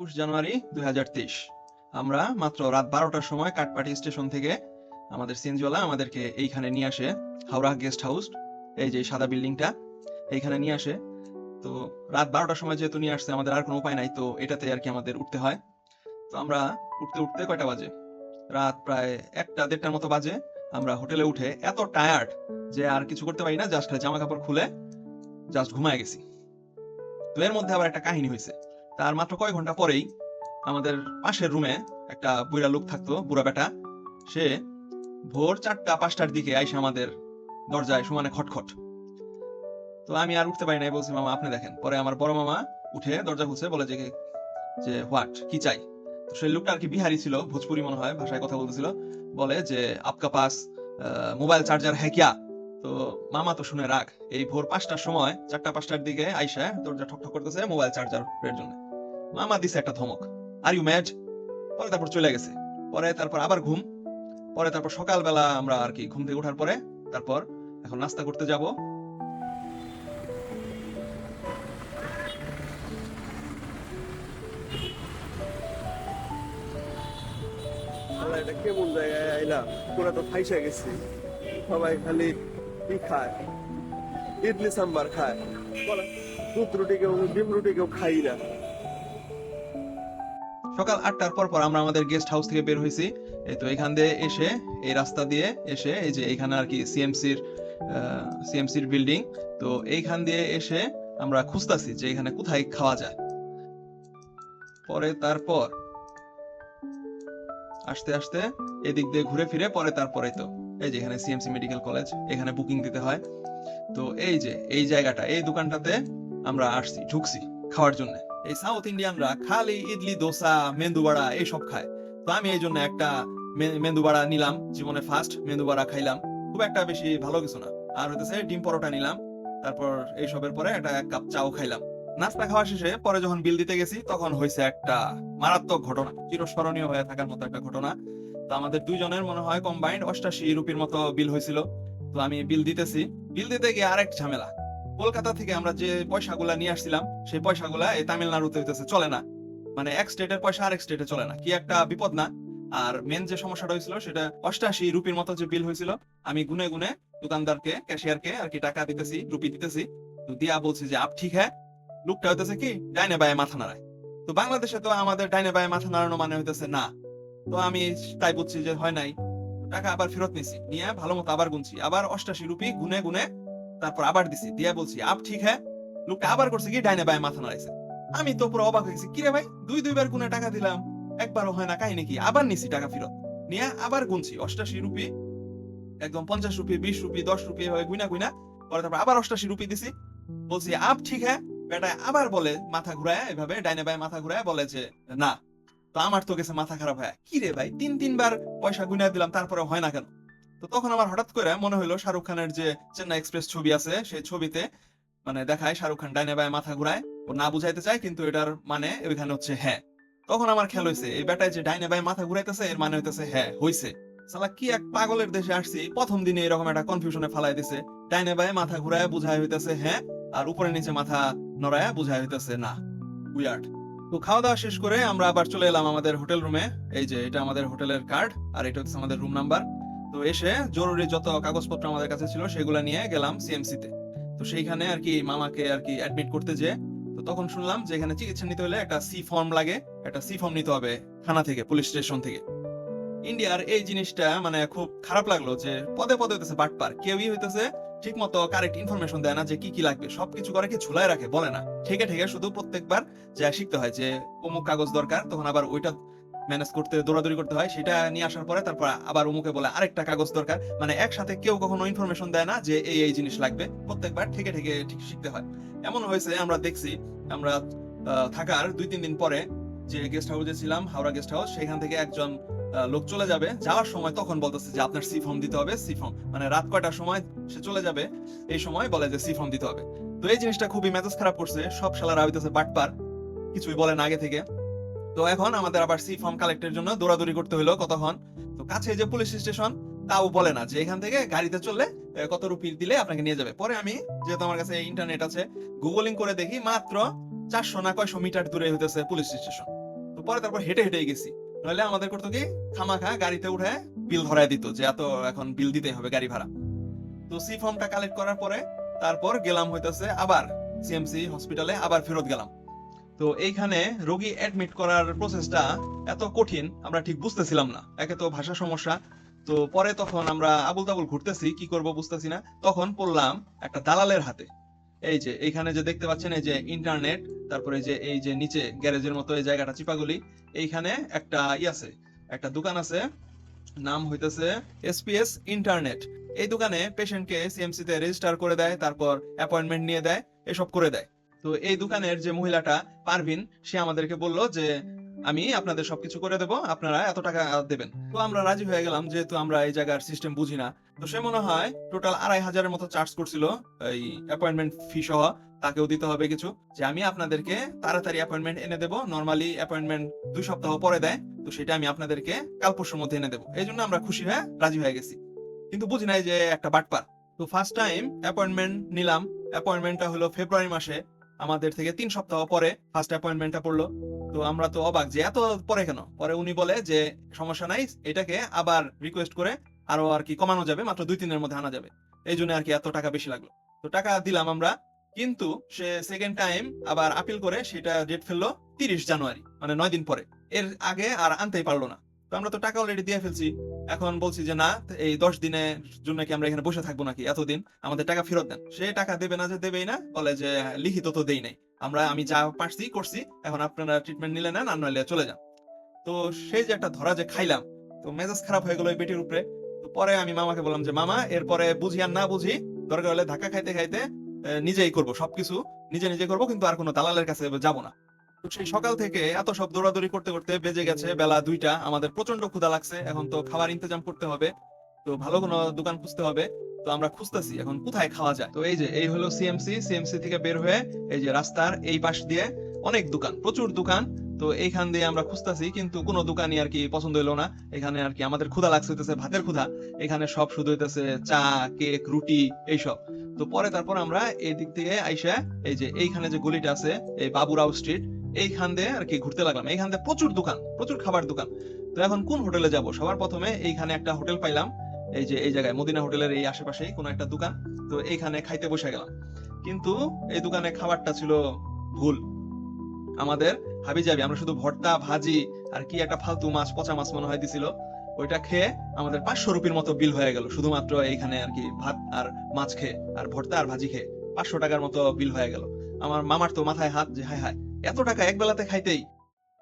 একুশ জানুয়ারি দু হাজার তেইশ। আমরা মাত্র রাত বারোটার সময় কাঠপাটি স্টেশন থেকে আমাদের সিএনজিওয়ালা আমাদেরকে এইখানে নিয়ে আসে, হাওড়া গেস্ট হাউস, এই যে সাদা বিল্ডিংটা, এইখানে নিয়ে আসে। তো রাত বারোটার সময় যেহেতু নিয়ে আসছে, আমাদের আর কোনো উপায় নাই, তো এটাতে আর কি আমাদের উঠতে হয়। তো আমরা উঠতে উঠতে কয়টা বাজে? রাত প্রায় একটা, দেড়টার মতো বাজে। আমরা হোটেলে উঠে এত টায়ার্ড যে আর কিছু করতে পারি না, জাস্ট জামা কাপড় খুলে, জাস্ট ঘুমায় গেছি। তো এর মধ্যে আবার একটা কাহিনী হয়েছে তার মাত্র কয়েক ঘণ্টা পরেই আমাদের পাশের রুমে একটা বুড়া লোক থাকতো, বুড়া বেটা। সে ভোর চারটা, পাঁচটার দিকে আইসে আমাদের দরজায় সমানে খটখট। তো আমি আর উঠতে পারি নাই, বলছি, মামা, আপনি দেখেন। পরে আমার বড় মামা উঠে দরজা খুলছে, বলে যে যে, হোয়াট? কি চাই? তো সেই লোকটা আর কি বিহারি ছিল, ভোজপুরি মনে হয়, ভাষায় কথা বলতেছিল। বলে যে, আপকা পাস মোবাইল চার্জার হ্যাঁ তো মামা তো শুনে রাখ এই ভোর পাঁচটার সময়, চারটা, পাঁচটার দিকে আইসা দরজা ঠকঠক করতেছে মোবাইল চার্জার এর জন্য। মামা দিছে একটা ধমক। আর ইউ ম্যাড পরে তারপর চলে গেছে। পরে তারপর আবার ঘুম। পরে তারপর সকালবেলা আমরা আর কি ঘুম থেকে ওঠার পরে তারপর এখন নাস্তা করতে যাব। কেমন জায়গায় তো গেছি। সবাই খালি খায়? ইডলি সাম্বার খায়। রুটি কেউ, ডিম রুটি কেউ খাই না। সকাল আটটার পর পর আমরা আমাদের গেস্ট হাউস থেকে বের হয়েছি। তো এখান দিয়ে এসে, এই রাস্তা দিয়ে এসে, এই যে এইখানে আর কি সিএমসির সিএমসির বিল্ডিং তো এইখান দিয়ে এসে আমরা খুঁজতাছি যে এখানে কোথায় খাওয়া যায়। পরে তারপর আস্তে আস্তে এদিক দিয়ে ঘুরে ফিরে পরে তারপরে তো, এই যে এখানে সিএমসি মেডিকেল কলেজ এখানে বুকিং দিতে হয়। তো এই যে, এই জায়গাটা, এই দোকানটাতে আমরা আসছি, ঢুকছি খাওয়ার জন্য। এই সাউথ ইন্ডিয়ানরা খালি ইডলি, দোসা মেন্দু বড়া এইসব খায়। তো আমি এই জন্য একটা মে- মেন্দু বড়া নিলাম, জীবনে ফার্স্ট মেন্দু বড়া খাইলাম। খুব একটা বেশি ভালো কিছু না। আর হইতেছে ডিম পরোটা নিলাম, তারপর এইসবের পরে একটা এক কাপ চাও খাইলাম। নাস্তা খাওয়া শেষে পরে যখন বিল দিতে গেছি, তখন হয়েছে একটা মারাত্মক ঘটনা, চিরস্মরণীয় হয়ে থাকার মতো একটা ঘটনা। তো আমাদের দুইজনের মনে হয় কম্বাইন্ড অষ্টাশি রুপির মতো বিল হয়েছিল তো আমি বিল দিতেছি। বিল দিতে গিয়ে আরেক ঝামেলা। কলকাতা থেকে আমরা যে পয়সাগুলা নিয়ে আসছিলাম, সেই পয়সাগুলা এই তামিলনাড়ুতে হইতেছে, চলে না। মানে এক স্টেটের পয়সা আরেক স্টেটে চলে না। কি একটা বিপদ না? আর মেন যে সমস্যাটা হয়েছিল সেটা অষ্টাশি রুপির মতো যে বিল হয়েছিল আমি গুনে গুনে দোকানদারকে ক্যাশিয়ারকে আর কি টাকা দিতেছি রুপি দিতেছি। তো দিয়া বলছি যে, আপ ঠিক হ্যাঁ? লোকটা হইতেছে কি, ডাইনে বায়ে মাথা নাড়ায়। তো বাংলাদেশে তো আমাদের ডাইনে বায়ে মাথা নাড়ানো মানে হইতেছে না। তো আমি তাই বুঝছি যে, হয় নাই। টাকা আবার ফেরত নিছি। নিয়ে ভালো মতো আবার গুনছি। আবার অষ্টাশি রুপি গুনে গুনে তারপর আবার দিছি, দিয়া বলছি, আপ, ঠিক হ্যাঁ? লোকটা আবার করছে কি ডাইনে বায়ে মাথা নাড়াইছে। আমি তো পুরো অবাক হয়ে গেছি, কিরে ভাই, দুই দুইবার গুনে টাকা দিলাম? একবারও হয় না কাহিনী কি আবার নিছি টাকা ফেরত। নিয়ে আবার গুনছি, অষ্টাশি রুপি, একদম পঞ্চাশ রুপি, বিশ রুপি, দশ রুপি হয়ে গুইনা গুইনা, পরে তারপর আবার অষ্টাশি রুপি দিছি। বলছি, আপ, ঠিক হ্যাঁ? বেটা আবার বলে, মাথা ঘুরায়, এভাবে ডাইনে বায়ে মাথা ঘুরায় বলে যে, না, তো আমার তো গেছে মাথা খারাপ হয়। কি রে ভাই, তিন তিনবার পয়সা গুনা দিলাম তারপরে হয় না কেন? তো তখন আমার হঠাৎ করে মনে হইল শাহরুখ খানের যে চেন্নাই এক্সপ্রেস ছবি আছে, সেই ছবিতে মানে দেখায় শাহরুখ খান ডাইনে বায়ে মাথা ঘুরায়। ও না বুঝাইতে চায়, কিন্তু এটার মানে ওইখানে হচ্ছে হ্যাঁ। তখন আমার খেয়াল হয়েছে এই বেটায় যে ডাইনে বায়ে মাথা ঘুরাইতেছে, এর মানে হইতেছে হ্যাঁ হইছে। সালা কি এক পাগলের দেশে আসছি, প্রথম দিনে এরকম একটা কনফিউশনে ফালাই দিছে। ডাইনে বায়ে মাথা ঘুরায় বুঝায় হইতেছে হ্যাঁ আর উপরে নিচে মাথা নড়ায় বুঝায় হইতেছে না। উইয়ার্ড তো খাওয়া দাওয়া শেষ করে আমরা আবার চলে এলাম আমাদের হোটেল রুমে এই যে, এটা আমাদের হোটেলের কার্ড আর এটা হচ্ছে আমাদের রুম নাম্বার তো এসে জরুরি যত কাগজপত্র আমাদের কাছে ছিল সেগুলো নিয়ে গেলাম সিএমসি তে। তো সেইখানে আর কি মামাকে আর কি অ্যাডমিট করতে যে তো তখন শুনলাম যে এখানে চিকিৎসা নিতে হলে একটা সি ফর্ম লাগে, একটা সি ফর্ম নিতে হবে থানা থেকে পুলিশ স্টেশন থেকে। ইন্ডিয়ার এই জিনিসটা মানে খুব খারাপ লাগল যে পদে পদে হইতেছে বাটপার কেউই হইতেছে ঠিক মতো কারেক্ট ইনফরমেশন দেয় না যে কি কি লাগবে, সবকিছু করে কি ঝুলায় রাখে, বলে না। ঠেকে ঠেকে শুধু প্রত্যেকবার যা শিখতে হয় যে অমুক কাগজ দরকার, তখন আবার ওইটা ম্যানেজ করতে, দৌড়াদৌড়ি করতে হয়, সেটা নিয়ে আসার পরে তারপর আবার অমুকে বলে, আরেকটা কাগজ দরকার। মানে একসাথে কেউ কখনো ইনফরমেশন দেয় না যে এই এই জিনিস লাগবে। প্রত্যেকবার ঠেকে ঠেকে ঠিক শিখতে হয়। এমন হয়েছে, আমরা দেখছি, আমরা থাকার দুই, তিন দিন পরে যে গেস্ট হাউসে ছিলাম, হাওড়া গেস্ট হাউস সেখান থেকে একজন লোক চলে যাবে। যাওয়ার সময় তখন বলতেছে যে, আপনার সি ফর্ম দিতে হবে সি ফর্ম মানে রাত কয়টার সময় সে চলে যাবে, এই সময় বলে যে সি ফর্ম দিতে হবে। তো এই জিনিসটা খুবই মেজাজ খারাপ করছে। সব শালারা হইতেছে বাটপার, কিছুই বলেন আগে থেকে। তো এখন আমাদের আবার সি ফর্ম কালেক্টের জন্য দৌড়াদৌড়ি করতে হলো কতক্ষণ? তো কাছে যে পুলিশ স্টেশন তাও বলে না যে এখান থেকে গাড়িতে চললে কত রুপি দিলে আপনাকে নিয়ে যাবে। পরে আমি, যেহেতু আমার কাছে ইন্টারনেট আছে গুগলিং করে দেখি মাত্র চারশো না কয়শো মিটার দূরে হইতেছে পুলিশ স্টেশন পরে তারপর হেঁটে হেঁটে গেছি। নাহলে আমাদের করতো কি, খামাখা গাড়িতে উঠে বিল ধরায় দিত যে এত এখন বিল দিতে হবে গাড়ি ভাড়া। তো সি ফর্মটা কালেক্ট করার পরে তারপর গেলাম হইতেছে আবার সিএমসি হসপিটালে আবার ফেরত গেলাম। তো এইখানে রোগী অ্যাডমিট করার প্রসেসটা এত কঠিন, আমরা ঠিক বুঝতেছিলাম না। একে তো ভাষা সমস্যা। তো পরে তখন আমরা আবুল তাবুল ঘুরতেছি, কি করব বুঝতেছি না। তখন পড়লাম একটা দালালের হাতে। এই যে, এইখানে যে দেখতে পাচ্ছেন, এই যে ইন্টারনেট তারপরে যে, এই যে নিচে গ্যারেজের মতো এই জায়গাটা, চিপাগুলি, এইখানে একটা ই আছে, একটা দোকান আছে। নাম হইতেছে এসপিএস ইন্টারনেট এই দোকানে পেশেন্টকে সিএমসি তে রেজিস্টার করে দেয়, তারপর অ্যাপয়েন্টমেন্ট নিয়ে দেয়, এসব করে দেয়। তো এই দোকানের যে মহিলাটা, পারভিন, সে আমাদেরকে বলল যে, আমি আপনাদের সবকিছু করে দেবো, আপনারা এত টাকা দেবেন। তো আমরা রাজি হয়ে গেলাম, যেহেতু আমরা এই জায়গার সিস্টেম বুঝি না। তো সে মনে হয় টোটাল আড়াই হাজারের মতো চার্জ করছিল এই অ্যাপয়েন্টমেন্ট ফি সহ, তাকেও দিতে হবে কিছু, যে আমি আপনাদেরকে তাড়াতাড়ি অ্যাপয়েন্টমেন্ট এনে দেবো। নর্মালি অ্যাপয়েন্টমেন্ট দুই সপ্তাহ পরে দেয়, তো সেটা আমি আপনাদেরকে কাল পরশুর মধ্যে এনে দেবো। এই জন্য আমরা খুশি হয়ে রাজি হয়ে গেছি। কিন্তু বুঝি নাই যে একটা বাটপার। তো ফার্স্ট টাইম অ্যাপয়েন্টমেন্ট নিলাম। অ্যাপয়েন্টমেন্টটা হলো ফেব্রুয়ারি মাসে। আমাদের থেকে তিন সপ্তাহ পরে ফার্স্ট অ্যাপয়েন্টমেন্টটা পড়ল। তো আমরা তো অবাক যে এত পরে কেন? পরে উনি বলে যে, সমস্যা নাই, এটাকে আবার রিকোয়েস্ট করে আরও আর কি কমানো যাবে, মাত্র দুই তিনের মধ্যে আনা যাবে। এই জন্য আর কি এত টাকা বেশি লাগল। তো টাকা দিলাম আমরা, কিন্তু সে সেকেন্ড টাইম আবার আপিল করে সেটা ডেট ফেলল তিরিশ জানুয়ারি মানে নয় দিন পরে। এর আগে আর আনতেই পারল না। তো আমরা তো টাকা অলরেডি দিয়ে ফেলছি। এখন বলছি যে, না, এই দশ দিনের জন্য কি আমরা এখানে বসে থাকব নাকি? এতদিন আমাদের টাকা ফেরত দেন। সে টাকা দেবে না যে দেবেই না, বলে যে, লিখিত তো দেই নাই। আমরা, আমি যা পারছি, করছি। এখন আপনারা ট্রিটমেন্ট নিলে নেন, আর নইলে চলে যান। তো সেই যে একটা ধরা যে খাইলাম, তো মেজাজ খারাপ হয়ে গেল ওই বেটির উপরে। তো পরে আমি মামাকে বললাম যে, মামা, এরপরে বুঝি আর না বুঝি, দরকার হলে ধাক্কা খাইতে খাইতে নিজেই করব সবকিছু। নিজে নিজে করব, কিন্তু আর কোনো দালালের কাছে যাব না। সেই সকাল থেকে এত সব দৌড়াদৌড়ি করতে করতে বেজে গেছে বেলা দুইটা। আমাদের প্রচণ্ড ক্ষুধা লাগছে। এখন তো খাবার ইন্তজাম করতে হবে। তো ভালো কোনো দোকান খুঁজতে হবে। তো আমরা খুঁজতেছি এখন কোথায় খাওয়া যায়। তো এই যে, এই হলো সিএমসি সিএমসি থেকে বের হয়ে এই যে রাস্তার এই পাশ দিয়ে অনেক দোকান, প্রচুর দোকান। তো এইখান দিয়ে আমরা খুঁজতেছি, কিন্তু কোনো দোকানই আর কি পছন্দ হইল না। এখানে আর কি আমাদের ক্ষুধা লাগছে হইতেছে, ভাতের ক্ষুধা। এখানে সব শুধু হইতেছে চা, কেক, রুটি, এইসব। তো পরে তারপর আমরা এই দিক থেকে আইসা এই যে এইখানে যে গলিটা আছে, এই বাবুরাও স্ট্রিট এইখান দিয়ে আর কি ঘুরতে লাগলাম। এইখান দিয়ে প্রচুর দোকান, প্রচুর খাবার দোকান। তো এখন কোন হোটেলে যাব? সবার প্রথমে এইখানে একটা হোটেল পাইলাম। এই যে, এই জায়গায়, মদিনা হোটেলের এই আশেপাশেই কোনো একটা দোকান। তো এইখানে খাইতে বসে গেলাম। কিন্তু এই দোকানে খাবারটা ছিল ভুল। আমাদের হাবি যাবি, আমরা শুধু ভর্তা, ভাজি আর কি একটা ফালতু মাছ, পচা মাছ মনে হয় দিছিল। ওইটা খেয়ে আমাদের পাঁচশো রুপির মতো বিল হয়ে গেল। শুধুমাত্র এইখানে আর কি ভাত আর মাছ খেয়ে, আর ভর্তা আর ভাজি খেয়ে পাঁচশো টাকার মতো বিল হয়ে গেল। আমার মামার তো মাথায় হাত যে, হায় হায়। এত টাকা এক বেলাতে খাইতেই।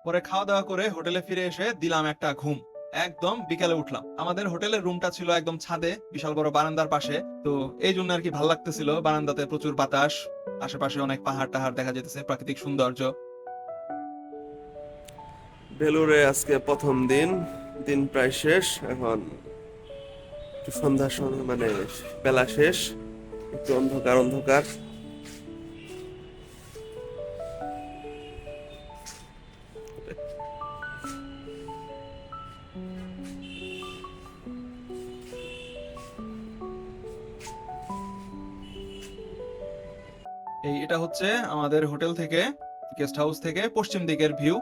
পরে খাওয়া দাওয়া করে হোটেলে ফিরে এসে দিলাম একটা ঘুম। একদম বিকালে উঠলাম। আমাদের হোটেলের রুমটা ছিল একদম ছাদে, বিশাল বড় বারান্দার পাশে। তো এই জন্য আর কি ভালো লাগতেছিল। বারান্দাতে প্রচুর বাতাস, আশেপাশে অনেক পাহাড় টাহাড় দেখা যেতেছে, প্রাকৃতিক সৌন্দর্য। বেলুরে আজকে প্রথম দিন দিন প্রায় শেষ। এখন সন্ধ্যা মানে বেলা শেষ। একটু অন্ধকার অন্ধকার। এই এটা হচ্ছে আমাদের হোটেল থেকে গেস্ট হাউস থেকে পশ্চিম দিকের ভিউ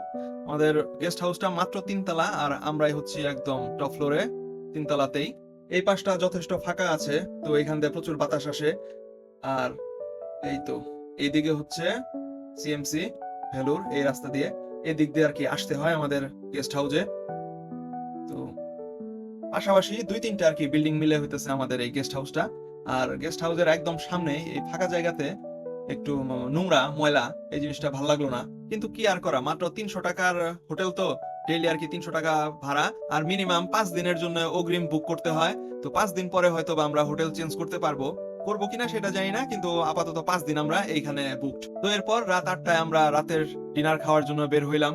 আমাদের গেস্ট হাউসটা মাত্র তিনতলা আর আমরাই হচ্ছি একদম টপ ফ্লোরে তিনতলাতেই। এই পাশটা যথেষ্ট ফাঁকা আছে, তো এখান দিয়ে প্রচুর বাতাস আসে। আর এই তো, এইদিকে হচ্ছে সিএমসি ভেলুর, এই রাস্তা দিয়ে। এদিক দিয়ে আর কি আসতে হয় আমাদের গেস্ট হাউসে তো পাশাপাশি দুই তিনটা আর কি বিল্ডিং মিলে হইতেছে আমাদের এই গেস্ট হাউসটা আর গেস্ট হাউসের একদম সামনে এই ফাঁকা জায়গাতে একটু নোংরা, ময়লা, এই জিনিসটা ভালো লাগল না। কিন্তু কি আর করা? মাত্র তিনশো টাকার হোটেল তো। ডেইলি আর কি তিনশো টাকা ভাড়া। আর মিনিমাম পাঁচ দিনের জন্য অগ্রিম বুক করতে হয়। তো পাঁচ দিন পরে হয়তো আমরা হোটেল চেঞ্জ করতে পারব। করব কিনা সেটা জানি না, কিন্তু আপাতত পাঁচ দিন আমরা এইখানে বুকড তো এরপর রাত আটটায় আমরা রাতের ডিনার খাওয়ার জন্য বের হইলাম।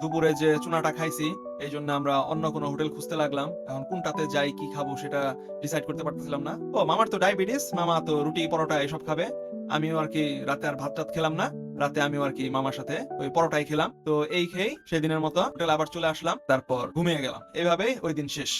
দুপুরে যে চুনাটা খাইছি, এই জন্য আমরা অন্য কোনো হোটেল খুঁজতে লাগলাম। এখন কোনটাতে যাই, কি খাব সেটা ডিসাইড করতে পারতেছিলাম না। ও, মামার তো ডায়াবেটিস মামা তো রুটি, পরোটা এসব খাবে। আমিও আর কি রাতে আর ভাত টাত খেলাম না। রাতে আমিও আর কি মামার সাথে ওই পরোটাই খেলাম। তো এই খেয়ে সেদিনের মতো হোটেল আবার চলে আসলাম, তারপর ঘুমিয়ে গেলাম। এভাবেই ওই দিন শেষ।